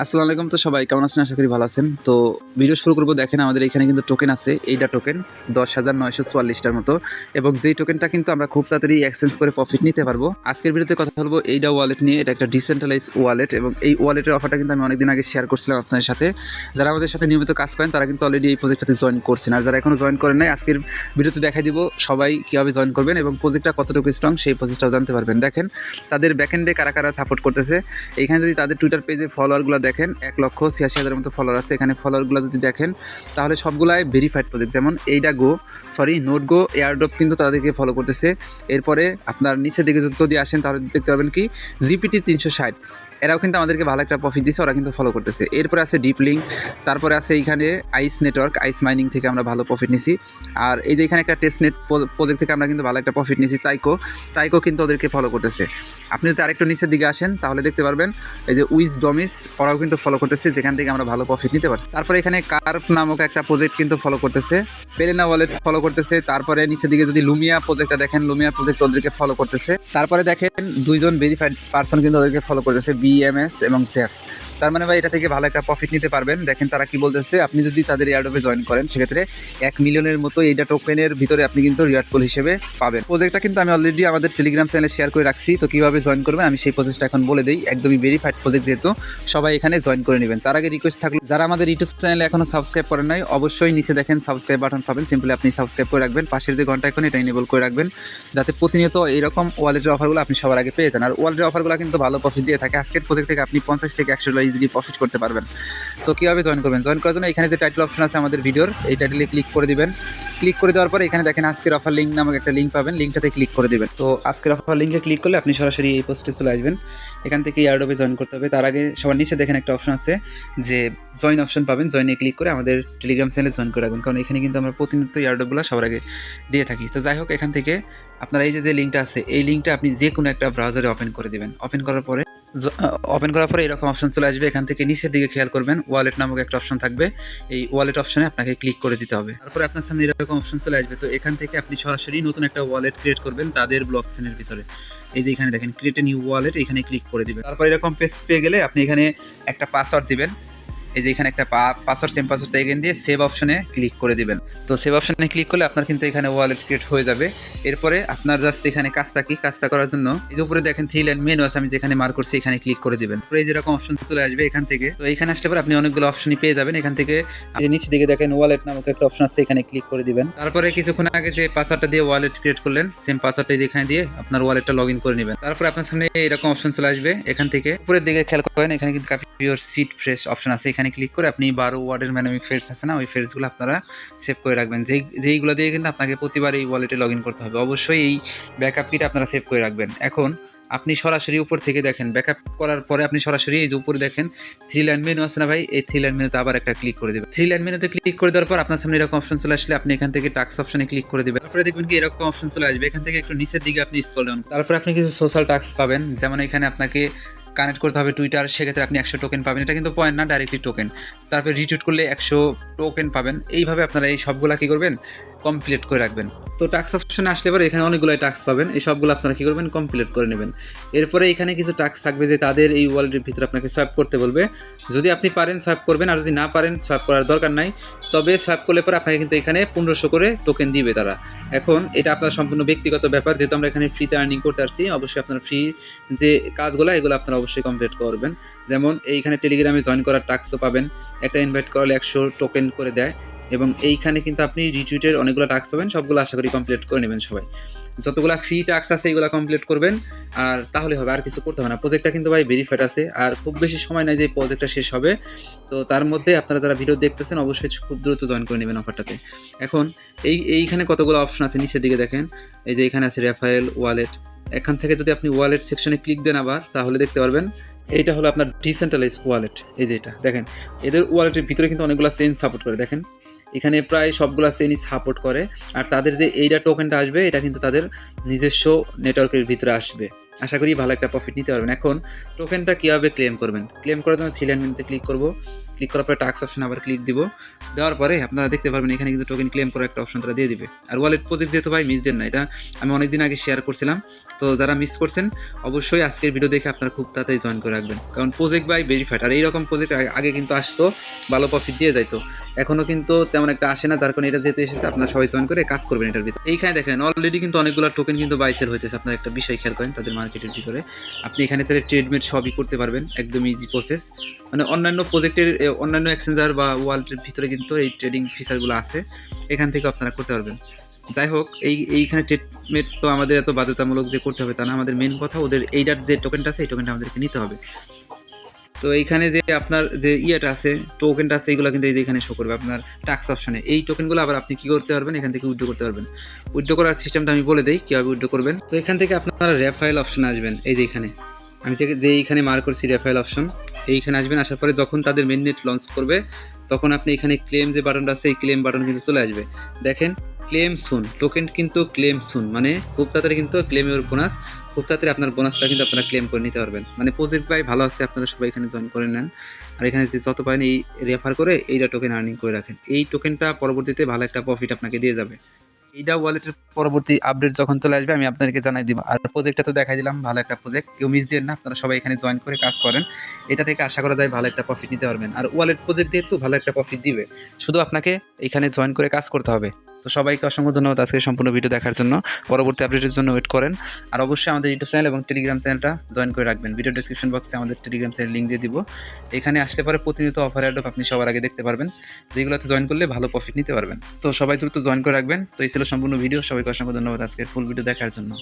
আসসালামু আলাইকুম। তো সবাই কেমন আছেন? আশা করি ভালো আছেন। তো ভিডিও শুরু করব, দেখেন আমাদের এখানে কিন্তু টোকেন আছে। এইটা টোকেন দশ হাজার নয়শো চুয়াল্লিশটার মতো। এবং যেই টোকেনটা কিন্তু আমরা খুব তাড়াতাড়ি এক্সচেঞ্জ করে প্রফিট নিতে পারব। আজকের ভিডিওতে কথা বলব এইটা ওয়ালেট নিয়ে। এটা একটা ডিসেন্ট্রালাইজ ওয়ালেট এবং এই ওয়ালেটের অফারটা কিন্তু আমি অনেকদিন আগে শেয়ার করছিলাম আপনাদের সাথে। যারা আমাদের সাথে নিয়মিত কাজ করেন, তারা কিন্তু অলরেডি এই প্রজেক্টটাতে জয়েন করছেন। আর যারা এখনও জয়েন করেন নাই, আজকের ভিডিওতে দেখাই দিব সবাই কীভাবে জয়েন করবেন এবং প্রজেক্টটা কতটুকু স্ট্রং সেই প্রসেসটাও জানতে পারবেন। দেখেন, তাদের ব্যাকেন্ডে কারা কারা সাপোর্ট করতেছে? এখানে যদি তাদের টুইটার পেজে ফলোয়ারগুলো দেখেন, এক লক্ষ ছিয়াশি হাজারের মতো ফলোয়ার আছে। এখানে ফলোয়ারগুলো যদি দেখেন, তাহলে সবগুলাই ভেরিফাইড প্রজেক্ট যেমন এইটা go sorry note go airdrop কিন্তু তাদেরকে ফলো করতেছে। এরপরে আপনার নিচের দিকে যদি- আসেন, তাহলে দেখতে পাবেন কি? জিপিটি তিনশো ষাট। এরাও কিন্তু আমাদেরকে ভালো একটা প্রফিট দিচ্ছে ওরা কিন্তু ফলো করতেছে। এরপরে আছে ডিপ লিঙ্ক তারপরে আছে এইখানে আইস নেটওয়ার্ক আইস মাইনিং থেকে আমরা ভালো প্রফিট নিছি। আর এই যে এখানে একটা টেস্ট নেট প্রজেক্ট থেকে আমরা কিন্তু ভালো একটা প্রফিট নিছি তাইকো তাইকো কিন্তু ওদেরকে ফলো করতেছে। আপনি যদি আরেকটু নিচের দিকে আসেন, তাহলে দেখতে পারবেন এই যে উইজ ডমিস ওরাও কিন্তু ফলো করতেছে, যেখান থেকে আমরা ভালো প্রফিট নিতে পারছি। তারপরে এখানে কার্প নামক একটা প্রজেক্ট কিন্তু ফলো করতেছে। পেলেনা ওয়ালেট ফলো করতেছে। তারপরে নিচের দিকে যদি লুমিয়া প্রজেক্টটা দেখেন লুমিয়া প্রজেক্ট ওদেরকে ফলো করতেছে। তারপরে দেখেন দুইজন ভেরিফাইড পার্সন কিন্তু ওদেরকে ফলো করতেছে বিএমএস এবং জেফ তার মানে ভাই, এটা থেকে ভালো একটা প্রফিট নিতে পারবেন। দেখেন তারা কি বলতেছে, আপনি যদি তাদের এয়ারডপে জয়েন করেন, সেক্ষেত্রে এক মিলিয়নের মতো এইটা টোকেনের ভিতরে আপনি কিন্তু রিয়ার্ড কোল হিসেবে পাবেন। প্রজেক্টটা কিন্তু আমি অলরেডি আমাদের টেলিগ্রাম চ্যানেলে শেয়ার করে রাখছি। তো কীভাবে জয়েন করবেন, আমি সেই প্রসেসটা এখন বলে দিই। একদমই ভেরিফাইড প্রজেক্ট যেহেতু, সবাই এখানে জয়েন করে নেবেন। তার আগে রিকোয়েস্ট থাকল, যারা আমাদের ইউটিউব চ্যানেলে এখনও সাবস্ক্রাইব করেন নাই, অবশ্যই নিচে দেখেন সাবস্ক্রাইব বাটন পাবেন। সিম্পলি আপনি সাবস্ক্রাইব করে রাখবেন। পাশের যে ঘণ্টা এখন, এটা এনেবল করে রাখবেন। যাতে প্রতিনিয়ত এরকম ওয়ালেটের অফারগুলো আপনি সবার আগে পেয়ে যান। আর ওয়ালেটের অফারগুলো কিন্তু ভালো প্রফিট দিয়ে থাকে। আজকের প্রজেক্ট থেকে আপনি পঞ্চাশ থেকে একশো ইজিলি প্রফিট করতে পারবেন। তো কীভাবে জয়েন করবেন? জয়েন করার জন্য এখানে যে টাইটেল অপশন আছে আমাদের ভিডিওর এই টাইটেলে ক্লিক করে দিবেন। ক্লিক করে দেওয়ার পরে এখানে দেখেন আজকের অফার লিঙ্ক নামক একটা লিঙ্ক পাবেন। লিঙ্কটাতে ক্লিক করে দেবেন। তো আজকের অফার লিঙ্কে ক্লিক করলে আপনি সরাসরি এই পোস্টে চলে আসবেন। এখান থেকে ইয়ারডোবে জয়েন করতে হবে। তার আগে সবার নিচে দেখেন একটা অপশন আছে যে জয়েন অপশন পাবেন। জয়েনে ক্লিক করে আমাদের টেলিগ্রাম চ্যানেলে জয়েন করে রাখবেন। কারণ এখানে কিন্তু আমরা প্রতিনিয়ত ইয়ারডোগুলো সবার আগে দিয়ে থাকি। তো যাই হোক, এখান থেকে আপনার এই যে যে লিঙ্কটা আছে, এই লিঙ্কটা আপনি যে কোনো একটা ব্রাউজারে ওপেন করে দেবেন। ওপেন করার পরে ওপেন করার পরে এরকম অপশন চলে আসবে। এখান থেকে নিচের দিকে খেয়াল করবেন ওয়ালেট নামক একটা অপশন থাকবে। এই ওয়ালেট অপশনে আপনাকে ক্লিক করে দিতে হবে। তারপরে আপনার সামনে এরকম অপশন চলে আসবে। তো এখান থেকে আপনি সরাসরি নতুন একটা ওয়ালেট ক্রিয়েট করবেন তাদের ব্লক চেনের ভিতরে। এই যে এখানে দেখেন ক্রিয়েট এ নিউ ওয়ালেট এখানে ক্লিক করে দিবেন। তারপর এরকম পেজ পেয়ে গেলে আপনি এখানে একটা পাসওয়ার্ড দিবেন। এই যে এখানে একটা পাসওয়ার্ড সেম পাসওয়ার্ডটা এখান দিয়ে সেভ অপশনে ক্লিক করে দিবেন। তো সেভ অপশনে ক্লিক করলে আপনার কিন্তু এখানে ওয়ালেট ক্রিয়েট হয়ে যাবে। এরপরে আপনার জাস্ট এখানে কাজটা কি? কাজটা করার জন্য এই যে উপরে দেখেন থ্রি লাইন মেনু আছে, আমি যেখানে মার্ক করছি এখানে ক্লিক করে দিবেন। তো এই যেরকম অপশন চলে আসবে এখান থেকে। তো এখানে আসলে পরে আপনি অনেকগুলো অপশনই পেয়ে যাবেন। এখান থেকে যে নিচে দিকে দেখেন ওয়ালেট নামক একটা অপশন আছে, এখানে ক্লিক করে দিবেন। তারপরে কিছুক্ষণ আগে যে পাসওয়ার্ডটা দিয়ে ওয়ালেট ক্রিয়েট করলেন সেম পাসওয়ার্ডটা যেখানে দিয়ে আপনার ওয়ালেটটা লগ ইন করে নেবেন। তারপরে আপনার সামনে এরকম অপশন চলে আসবে এখান থেকে। উপরের দিকে খেয়াল করেন, এখানে কিন্তু কাফি পিওর সিট ফ্রেশ অপশন আছে। এখানে ক্লিক করে আপনি বারো ওয়ার্ডের ম্যানামিক ফেস আছে না, ওই ফেসগুলো আপনারা সেভ করে রাখবেন। যেই, যেইগুলো দিয়ে কিন্তু আপনাকে প্রতিবার এই ওয়ালেটে লগ করতে হবে। অবশ্যই এই ব্যাকআপ কিটা আপনারা সেভ করে রাখবেন। এখন আপনি সরাসরি উপর থেকে দেখেন ব্যাকআপ করার পরে আপনি সরাসরি এই যে উপরে দেখেন থ্রি লাইন মেনু আছে না ভাই? এই থ্রি লাইন মেনুতে আবার একটা ক্লিক করে দেবেন। থ্রি লাইন মেনুতে ক্লিক করে দেওয়ার পর আপনার সামনে এরকম অপশন চলে আসলে আপনি এখান থেকে টাক্স অপশনে ক্লিক করে দেবেন। তারপরে দেখবেন কি এরকম অপশন চলে আসবে। এখান থেকে একটু নিচের দিকে আপনি স্ক্রল ডাউন তারপরে আপনি কিছু সোশ্যাল টাক্স পাবেন। যেমন এখানে আপনাকে কানেক্ট করতে হবে টুইটার সেক্ষেত্রে আপনি একশো টোকেন পাবেন। এটা কিন্তু পয়েন্ট না ডাইরেক্টলি টোকেন তারপরে রিটুইট করলে একশো টোকেন পাবেন। এইভাবে আপনারা এই সবগুলা কী করবেন? কমপ্লিট করে রাখবেন। তো টাক্স অপশনে আসলে পরে এখানে অনেকগুলো টাক্স পাবেন। এই সবগুলো আপনারা কী করবেন? কমপ্লিট করে নেবেন। এরপরে এখানে কিছু টাক্স থাকবে যে তাদের এই ওয়ালেটের ভিতরে আপনাকে সোয়াপ করতে বলবে। যদি আপনি পারেন সোয়াপ করবেন, আর যদি না পারেন সোয়াপ করার দরকার নাই। তবে সোয়াপ করলে পরে আপনাকে কিন্তু এখানে পনেরোশো করে টোকেন দিবে তারা। এখন এটা আপনার সম্পূর্ণ ব্যক্তিগত ব্যাপার, যেহেতু আমরা এখানে ফ্রিতে আর্নিং করতে আসছি, অবশ্যই আপনার ফ্রি যে কাজগুলো, এগুলো আপনারা অবশ্যই কমপ্লিট করবেন। যেমন এইখানে টেলিগ্রামে জয়েন করার টাস্কও পাবেন। একটা ইনভাইট করলে একশো টোকেন করে দেয়। এবং এইখানে কিন্তু আপনি রিটুইটের অনেকগুলো টাস্ক পাবেন, সবগুলো আশা করি কমপ্লিট করে নেবেন সবাই। যতগুলো ফ্রি টাস্ক আছে এগুলো কমপ্লিট করবেন, আর তাহলে হবে, আর কিছু করতে হবে না। প্রজেক্টটা কিন্তু ভাই ভেরিফাইড আছে, আর খুব বেশি সময় নাই যে প্রজেক্টটা শেষ হবে। তো তার মধ্যে আপনারা যারা ভিডিও দেখতেছেন, অবশ্যই খুব দ্রুত জয়েন করে নেবেন অফারটাতে এখন এই, এইখানে কতগুলো অপশন আছে নিচের দিকে দেখেন। এই যে এখানে আছে রেফায়েল ওয়ালেট এখান থেকে যদি আপনি ওয়ালেট সেকশনে ক্লিক দেন আবার, তাহলে দেখতে পারবেন। এইটা হলো আপনার ডিসেন্ট্রালাইজ ওয়ালেট এই যে এটা, দেখেন। এদের ওয়ালেটের ভিতরে কিন্তু অনেকগুলো চেন সাপোর্ট করে, দেখেন। এখানে প্রায় সবগুলো চেনই সাপোর্ট করে, আর তাদের যে এইটা টোকেনটা আসবে, এটা কিন্তু তাদের নিজস্ব নেটওয়ার্কের ভিতরে আসবে। আশা করি ভালো একটা প্রফিট নিতে পারবেন। এখন টোকেনটা কীভাবে ক্লেম করবেন? ক্লেম করার জন্য থ্রি লাইন ক্লিক করব। ক্লিক করার পরে টাক্স অপশন আবার ক্লিক দিব। দেওয়ার পরে আপনারা দেখতে পারবেন এখানে কিন্তু টোকেন ক্লেম করার একটা অপশন তারা দিয়ে দিবে। আর ওয়ালেট প্রজেক্ট যেহেতু ভাই মিস দেন না এটা। আমি অনেকদিন আগে শেয়ার করছিলাম। তো যারা মিস করছেন, অবশ্যই আজকের ভিডিও দেখে আপনারা খুব তাড়াতাড়ি জয়েন করে রাখবেন। কারণ প্রজেক্ট বাই ভেরিফাইড আর এইরকম প্রজেক্ট আগে কিন্তু আসতো, ভালো প্রফিট দিয়ে যাইতো। এখনও কিন্তু তেমন একটা আসে না, যার কারণে এটা যেহেতু এসেছে, আপনারা সবাই জয়েন করে কাজ করবেন এটার ভিতরে। এইখানে দেখেন অলরেডি কিন্তু অনেকগুলো টোকেন কিন্তু বাই সেল হইতেছে। আপনার একটা বিষয় খেয়াল করেন তাদের মার্কেটের ভিতরে। আপনি এখানে চাইলে ট্রেডমেট সবই করতে পারবেন, একদম ইজি প্রসেস মানে অন্যান্য প্রজেক্টের অন্যান্য এক্সচেঞ্জার বা ওয়ালেটের ভিতরে কিন্তু এই ট্রেডিং ফিচারগুলো আছে। এখান থেকে আপনারা করতে পারবেন। যাই হোক, এই, এইখানে ট্রিটমেন্ট তো আমাদের এত বাধ্যতামূলক যে করতে হবে তা না, আমাদের মেন কথা ওদের এইটার যে টোকেনটা আছে, এই টোকেনটা আমাদেরকে নিতে হবে। তো এইখানে যে আপনার যে ইয়েটা আছে টোকেনটা আছে এইগুলো কিন্তু এই যে এখানে শো করবে আপনার টাক্স অপশনে এই টোকেনগুলো আবার আপনি কী করতে পারবেন? এখান থেকে উইড্রো করতে পারবেন। উইড্রো করার সিস্টেমটা আমি বলে দিই, কীভাবে উইড্রো করবেন? তো এখান থেকে আপনারা রেফাইল অপশনে আসবেন, এই যে এখানে। আমি যে এইখানে মার্ক করছি রেফাইল অপশন এইখানে আসবেন, আসার পরে যখন তাদের মেন নেট লঞ্চ করবে, তখন আপনি এখানে ক্লেম যে বাটনটা আছে, এই ক্লেম বাটন কিন্তু চলে আসবে। দেখেন ক্লেম শুন টোকেন কিন্তু ক্লেম শুন মানে খুব তাড়াতাড়ি কিন্তু ক্লেমের বোনাস খুব তাড়াতাড়ি আপনার বোনাসটা কিন্তু আপনারা ক্লেম করে নিতে পারবেন। মানে প্রজেক্ট ভাই ভালো আছে, আপনারা সবাই এখানে জয়েন করে নেন। আর এখানে যে যত পারেন এই রেফার করে, এইটা টোকেন আর্নিং করে রাখেন। এই টোকেনটা পরবর্তীতে ভালো একটা প্রফিট আপনাকে দিয়ে যাবে। এইটা ওয়ালেটের পরবর্তী আপডেট যখন চলে আসবে, আমি আপনাদেরকে জানাই দিব। আর প্রজেক্টটা তো দেখাই দিলাম, ভালো একটা প্রজেক্ট কেউ মিস দিয়ে না, আপনারা সবাই এখানে জয়েন করে কাজ করেন। এটা থেকে আশা করা যায় ভালো একটা প্রফিট নিতে পারবেন। আর ওয়ালেট প্রজেক্ট যেহেতু ভালো একটা প্রফিট দিবে, শুধু আপনাকে এখানে জয়েন করে কাজ করতে হবে। তো সবাইকে অসংখ্য ধন্যবাদ আজকে সম্পূর্ণ ভিডিও দেখার জন্য। পরবর্তী আপডেটের জন্য ওয়েট করেন। আর অবশ্যই আমাদের ইউটিউব চ্যানেল এবং টেলিগ্রাম চ্যানেলটা জয়েন করে রাখবেন। ভিডিও ডিসক্রিপশন বক্সে আমাদের টেলিগ্রাম চ্যানেল লিঙ্ক দিয়ে দিব। এখানে আসলে পরে প্রতিনিয়ত অফার অ্যাডপ আপনি সবার আগে দেখতে পারবেন। যেগুলোতে জয়েন করলে ভালো প্রফিট নিতে পারবেন। তো সবাই দ্রুত জয়েন করে রাখবেন। তো এই ছিল সম্পূর্ণ ভিডিও সবাইকে অসংখ্য ধন্যবাদ আজকের ফুল ভিডিও দেখার জন্য।